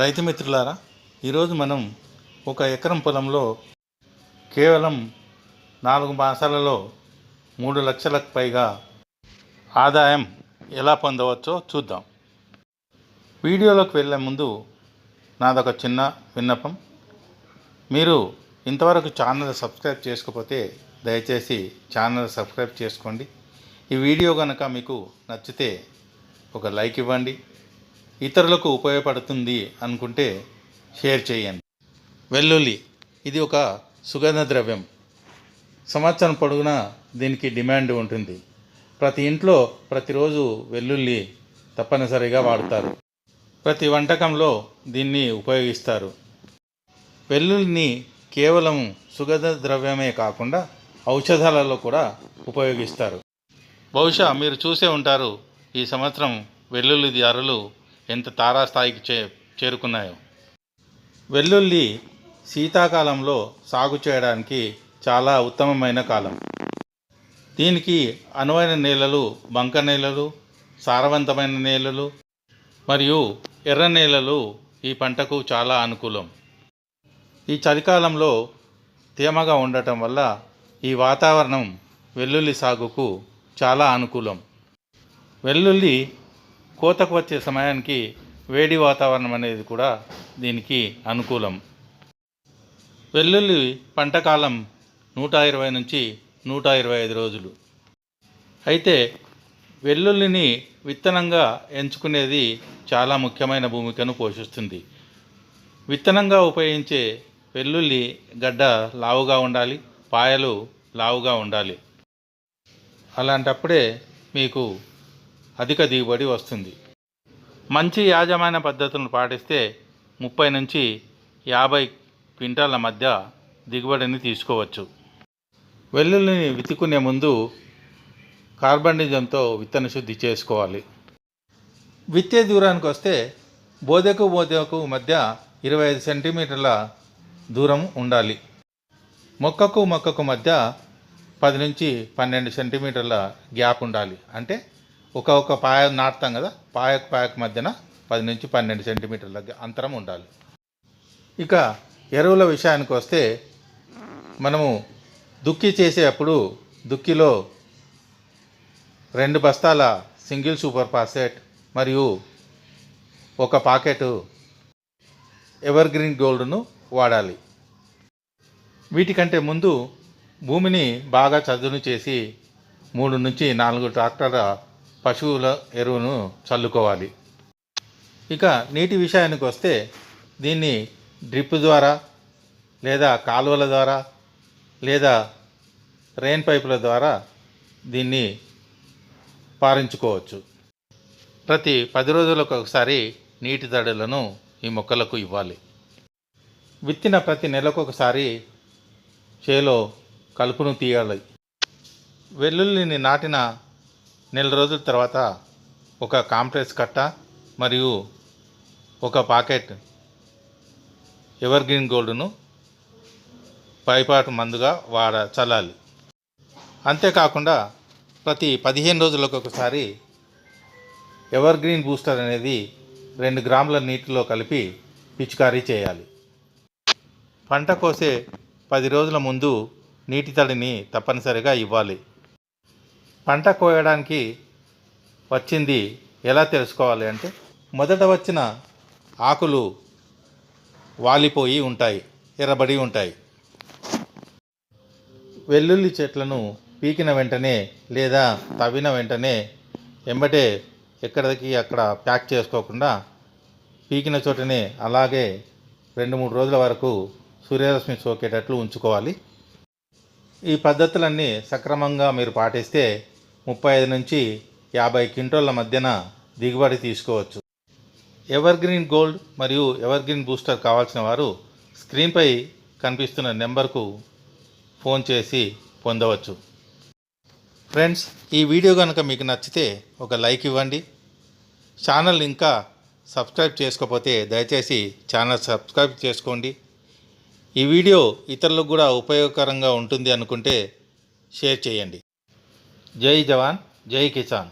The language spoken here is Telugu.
రైతు మిత్రులారా ఈరోజు మనం ఒక ఎకరం పొలంలో కేవలం నాలుగు మాసాలలో మూడు లక్షలకు పైగా ఆదాయం ఎలా పొందవచ్చో చూద్దాం. వీడియోలోకి వెళ్ళే ముందు నాదొక చిన్న విన్నపం. మీరు ఇంతవరకు ఛానల్ సబ్స్క్రైబ్ చేసుకోకపోతే దయచేసి ఛానల్ సబ్స్క్రైబ్ చేసుకోండి. ఈ వీడియో కనుక మీకు నచ్చితే ఒక లైక్ ఇవ్వండి. ఇతరులకు ఉపయోగపడుతుంది అనుకుంటే షేర్ చేయండి. వెల్లుల్లి ఇది ఒక సుగంధ ద్రవ్యం. సంవత్సరం పొడుగునా దీనికి డిమాండ్ ఉంటుంది. ప్రతి ఇంట్లో ప్రతిరోజు వెల్లుల్లి తప్పనిసరిగా వాడతారు. ప్రతి వంటకంలో దీన్ని ఉపయోగిస్తారు. వెల్లుల్లిని కేవలం సుగంధ ద్రవ్యమే కాకుండా ఔషధాలలో కూడా ఉపయోగిస్తారు. బహుశా మీరు చూసే ఉంటారు ఈ సంవత్సరం వెల్లుల్లి ధరలు ఎంత తారాస్థాయికి చే చేరుకున్నాయో. వెల్లుల్లి శీతాకాలంలో సాగు చేయడానికి చాలా ఉత్తమమైన కాలం. దీనికి అనువైన నేలలు బంక నేలలు సారవంతమైన నేలలు మరియు ఎర్ర నేలలు ఈ పంటకు చాలా అనుకూలం. ఈ చలికాలంలో తేమగా ఉండటం వల్ల ఈ వాతావరణం వెల్లుల్లి సాగుకు చాలా అనుకూలం. వెల్లుల్లి కోతకు వచ్చే సమయానికి వేడి వాతావరణం అనేది కూడా దీనికి అనుకూలం. వెల్లుల్లి పంట కాలం నూట ఇరవై నుంచి నూట ఇరవై ఐదు రోజులు. అయితే వెల్లుల్లిని విత్తనంగా ఎంచుకునేది చాలా ముఖ్యమైన భూమికను పోషిస్తుంది. విత్తనంగా ఉపయోగించే వెల్లుల్లి గడ్డ లావుగా ఉండాలి పాయలు లావుగా ఉండాలి. అలాంటప్పుడే మీకు అధిక దిగుబడి వస్తుంది. మంచి యాజమాన్య పద్ధతులను పాటిస్తే ముప్పై నుంచి యాభై క్వింటాల మధ్య దిగుబడిని తీసుకోవచ్చు. వెల్లుల్లిని విత్తుకునే ముందు కార్బనిజంతో విత్తన శుద్ధి చేసుకోవాలి. విత్తే దూరానికి వస్తే బోదెకు బోదెకు మధ్య ఇరవై ఐదు సెంటీమీటర్ల దూరం ఉండాలి. మొక్కకు మొక్కకు మధ్య పది నుంచి పన్నెండు సెంటీమీటర్ల గ్యాప్ ఉండాలి. అంటే ఒక ఒక పాయ నాటుతాం కదా పాయకు పాయకు మధ్యన పది నుంచి పన్నెండు సెంటీమీటర్ల అంతరం ఉండాలి. ఇక ఎరువుల విషయానికి వస్తే మనము దుక్కి చేసేటప్పుడు దుక్కిలో రెండు బస్తాల సింగిల్ సూపర్ ఫాస్ఫేట్ మరియు ఒక పాకెట్ ఎవర్ గ్రీన్ గోల్డ్ను వాడాలి. వీటికంటే ముందు భూమిని బాగా చదును చేసి మూడు నుంచి నాలుగు ట్రాక్టర్ల పశువుల ఎరువును చల్లుకోవాలి. ఇక నీటి విషయానికి వస్తే దీన్ని డ్రిప్ ద్వారా లేదా కాలువల ద్వారా లేదా రెయిన్ పైపుల ద్వారా దీన్ని పారించుకోవచ్చు. ప్రతి పది రోజులకు ఒకసారి నీటి తడులను ఈ మొక్కలకు ఇవ్వాలి. విత్తిన ప్రతి నెలకు ఒకసారి చేలో కలుపును తీయాలి. వెల్లుల్లిని నాటిన నెల రోజుల తర్వాత ఒక కాంప్లెక్స్ కట్ట మరియు ఒక పాకెట్ ఎవర్ గ్రీన్ గోల్డ్ను పైపాటు మందుగా వాడ చల్లాలి. అంతేకాకుండా ప్రతి పదిహేను రోజులకు ఒకసారి ఎవర్ గ్రీన్ బూస్టర్ అనేది రెండు గ్రాముల నీటిలో కలిపి పిచికారీ చేయాలి. పంట కోసే పది రోజుల ముందు నీటి తడిని తప్పనిసరిగా ఇవ్వాలి. పంట కోయడానికి వచ్చింది ఎలా తెలుసుకోవాలి అంటే మొదట వచ్చిన ఆకులు వాలిపోయి ఉంటాయి ఎర్రబడి ఉంటాయి. వెల్లుల్లి చెట్లను పీకిన వెంటనే లేదా తవ్విన వెంటనే ఎంబటే ఎక్కడికి అక్కడ ప్యాక్ చేసుకోకుండా పీకిన చోటనే అలాగే రెండు మూడు రోజుల వరకు సూర్యరశ్మి సోకేటట్లు ఉంచుకోవాలి. ఈ పద్ధతులన్నీ సక్రమంగా మీరు పాటిస్తే ముప్పై ఐదు నుంచి యాభై క్వింటోళ్ళ మధ్యన దిగుబడి తీసుకోవచ్చు. ఎవర్గ్రీన్ గోల్డ్ మరియు ఎవర్గ్రీన్ బూస్టర్ కావాల్సిన వారు స్క్రీన్పై కనిపిస్తున్న నెంబర్కు ఫోన్ చేసి పొందవచ్చు. ఫ్రెండ్స్ ఈ వీడియో కనుక మీకు నచ్చితే ఒక లైక్ ఇవ్వండి. ఛానల్ ఇంకా సబ్స్క్రైబ్ చేసుకోకపోతే దయచేసి ఛానల్ సబ్స్క్రైబ్ చేసుకోండి. ఈ వీడియో ఇతరులకు కూడా ఉపయోగకరంగా ఉంటుంది అనుకుంటే షేర్ చేయండి. जय जवान जय किसान।